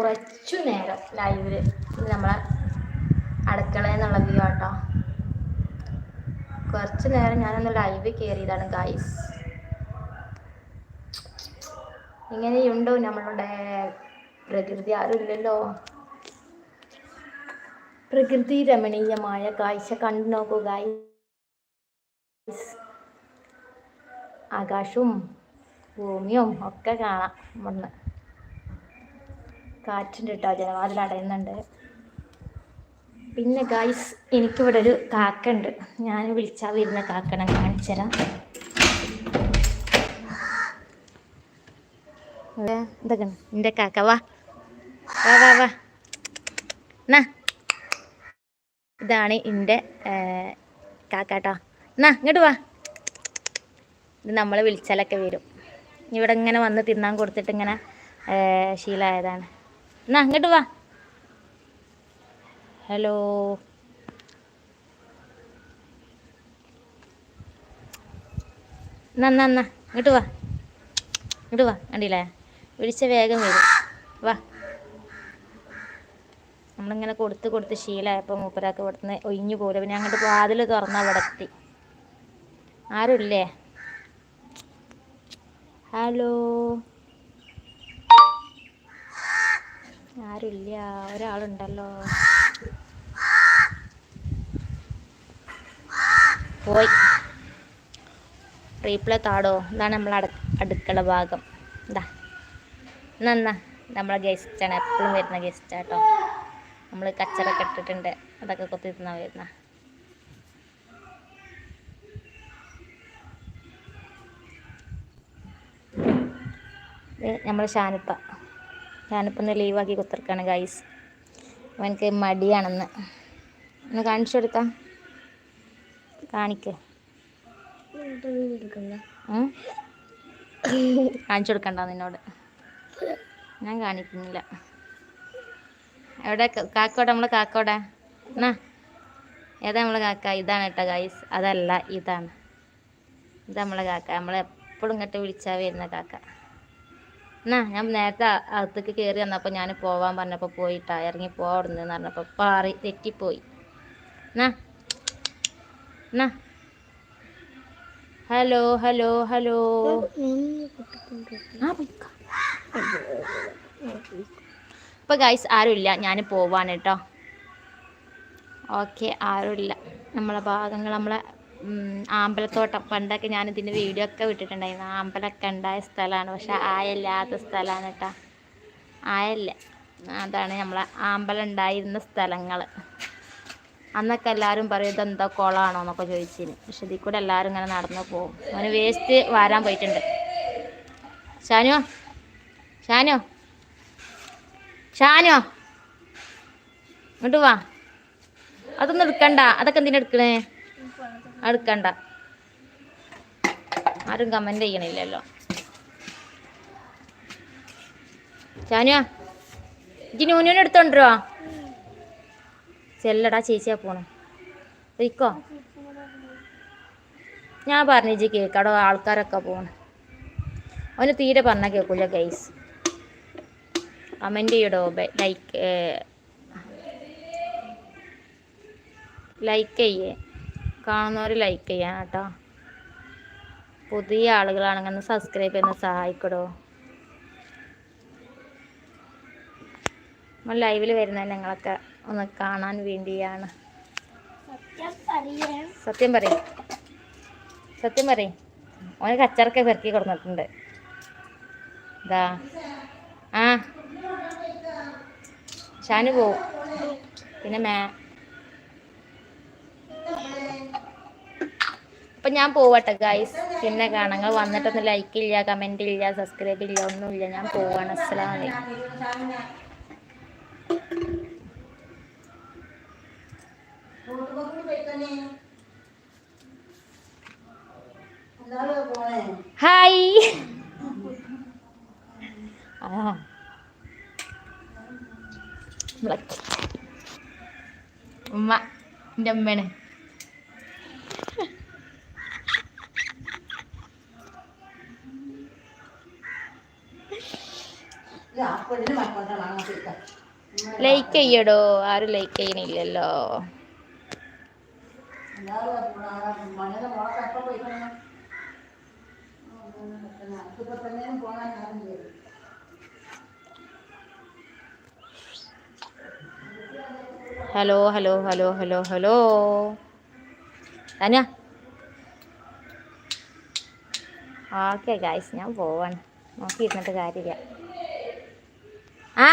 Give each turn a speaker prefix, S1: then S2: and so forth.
S1: കുറച്ചു നേരം ലൈവിൽ നമ്മളെ അടുക്കളയിൽ എന്നുള്ള വ്യൂ ആട്ടോ. കുറച്ച് നേരം ഞാനൊന്ന് ലൈവ് കയറിയതാണ് ഗൈസ് ഇങ്ങനെയുണ്ടോ നമ്മളുടെ പ്രകൃതി? ആരും ഇല്ലല്ലോ. പ്രകൃതി രമണീയമായ കാഴ്ച കണ്ടു നോക്കൂ ഗൈസ് ആകാശവും ഭൂമിയും ഒക്കെ കാണാം. ഇവിടുന്ന് കാറ്റുണ്ട് കേട്ടോ ജനവാതിൽ അടയുന്നുണ്ട്. പിന്നെ ഗായ്സ് എനിക്കിവിടെ ഒരു കാക്ക ഉണ്ട് ഞാൻ വിളിച്ചാൽ വരുന്ന കാക്കനെ കാണിച്ചുതരാം എന്തൊക്കെ എന്റെ കാക്ക വാ. വാ വാ എന്നാ ഇതാണ് എന്റെ കാക്കാട്ടോ. എന്നാ ഇങ്ങോട്ട് വാ. ഇത് നമ്മൾ വിളിച്ചാലൊക്കെ വരും. ഇവിടെ ഇങ്ങനെ വന്ന് തിന്നാൻ കൊടുത്തിട്ട് ഇങ്ങനെ ശീലമായതാണ് എന്നാ അങ്ങോട്ട് വാ. ഹലോ. എന്നാ എന്നാ ഇങ്ങോട്ട് വാ. ഇങ്ങോട്ട് വാ കണ്ടില്ലേ? വിളിച്ച വേഗം വരും. വാ. നമ്മളിങ്ങനെ കൊടുത്ത് കൊടുത്ത് ശീലമായപ്പോൾ മൂപ്പരാക്ക് ഇവിടുന്ന് ഒഴിഞ്ഞു പോലും പിന്നെ അങ്ങോട്ട് വാതിൽ തുറന്ന അവിടെ എത്തി. ആരുമില്ലേ ഹലോ. ആരുമില്ല. ഒരാളുണ്ടല്ലോ. പോയി. റീപ്ലേ താടോ. ഇതാണ് നമ്മൾ അട അടുക്കള ഭാഗം. ഇതാ എന്നാ നമ്മളെ ഗസ്റ്റാണ് എപ്പോഴും വരുന്ന ഗസ്റ്റ് കേട്ടോ നമ്മൾ കച്ചറൊക്കെ ഇട്ടിട്ടുണ്ട്. അതൊക്കെ കൊത്തി തിന്നാൻ വരുന്ന. നമ്മൾ ഷാനിപ്പ. ഷാനിപ്പൊന്ന് ലീവാക്കി കുത്തിർക്കാണ് ഗൈസ് അവനക്ക് മടിയാണെന്ന്. ഒന്ന് കാണിച്ചു കൊടുത്താ? കാണിക്ക്? കാണിച്ചു കൊടുക്കണ്ട നിന്നോട്. ഞാൻ കാണിക്കുന്നില്ല. എവിടെ? കാക്കോടെ? നമ്മളെ കാക്കോടെ? എന്നാ? ഏതാ നമ്മളെ കാക്ക? ഇതാണ് കേട്ടോ ഗൈസ് അതല്ല ഇതാണ്. ഇതാ നമ്മളെ കാക്ക. നമ്മളെപ്പോഴും ഇങ്ങോട്ട് വിളിച്ചാൽ വരുന്ന കാക്ക. എന്നാ ഞാൻ നേരത്തെ അകത്തേക്ക് കയറി വന്നപ്പോൾ ഞാൻ പോവാൻ പറഞ്ഞപ്പോൾ പോയിട്ടാ ഇറങ്ങി പോടുന്നു പറഞ്ഞപ്പോൾ പാറി തെറ്റിപ്പോയി. എന്നാ എന്നാ ഹലോ ഹലോ ഹലോ. ഇപ്പൊ ഗൈസ് ആരുമില്ല ഞാൻ പോവാണ് കേട്ടോ ഓക്കെ ഇല്ല നമ്മളെ ഭാഗങ്ങൾ നമ്മളെ ആമ്പലത്തോട്ടം. പണ്ടൊക്കെ ഞാൻ ഇതിന്റെ വീഡിയോ ഒക്കെ വിട്ടിട്ടുണ്ടായിരുന്നു. ആമ്പലൊക്കെ ഉണ്ടായ സ്ഥലമാണ് പക്ഷെ ആയല്ലാത്ത സ്ഥലമാണ് കേട്ടോ ആയല്ല. അതാണ് നമ്മളെ ആമ്പലം ഉണ്ടായിരുന്ന സ്ഥലങ്ങൾ അന്നൊക്കെ എല്ലാവരും പറയും ഇതെന്താ കുളമാണോ എന്നൊക്കെ ചോദിച്ചിന്. പക്ഷെ ഇതിൽ കൂടെ എല്ലാവരും ഇങ്ങനെ നടന്നു പോകും. അവന് വേസ്റ്റ് വാരാൻ പോയിട്ടുണ്ട്. ഷാനോ? ഷാനോ? ഷാനോ? ഇങ്ങോട്ട് വാ. അതൊന്നും എടുക്കണ്ട. അതൊക്കെ എന്തിനാ എടുക്കണേ? എടുക്കണ്ട ആരും കമന്റ് ചെയ്യണില്ലല്ലോ. ചാനു ഇജ്ജ് ന്യൂനൂന എടുത്തോണ്ടോ ചെല്ലടാ ചേച്ചിയാ പോണേ. ഇരിക്കോ ഞാൻ പറഞ്ഞു ഇജ്ജ് കേൾക്കാടോ ആൾക്കാരൊക്കെ പോണ്. അവന് തീരെ പറഞ്ഞാൽ കേൾക്കില്ല ഗൈസ് കമന്റ് ചെയ്യടോ ലൈക്ക് ലൈക്ക് ചെയ്യേ. കാണുന്നവർ ലൈക്ക് ചെയ്യാൻ കേട്ടോ. പുതിയ ആളുകളാണെങ്കിൽ ഒന്ന് സബ്സ്ക്രൈബ് ചെയ്യുന്ന സഹായിക്കടോ. നമ്മൾ ലൈവിൽ വരുന്ന ഞങ്ങളൊക്കെ ഒന്ന് കാണാൻ വേണ്ടിയാണ്. സത്യം പറയും. സത്യം പറയും. ഓന് കച്ചറൊക്കെ പെറുക്കി കൊടുത്തിട്ടുണ്ട് ഇതാ. ആ. ഷാനു പോവും. പിന്നെ മേ ഞാൻ പോവട്ടെ ഗൈസ് പിന്നെ കാണാം വന്നിട്ടൊന്നും ലൈക്ക് ഇല്ല കമന്റ് ഇല്ല സബ്സ്ക്രൈബ് ഇല്ല ഒന്നുമില്ല. ഞാൻ പോവാണ്. അലൈക്കും. ഹായ് ഉമ്മ എന്റെ അമ്മയാണ് ലൈക്ക് ചെയ്യടോ. ആരും like ചെയ്യണില്ലല്ലോ. Hello hello hello hello hello അന ഓക്കെ ഗായ്സ് ഞാൻ പോവാണ്. നോക്കിയിരുന്നിട്ട് കാര്യമില്ല. ആ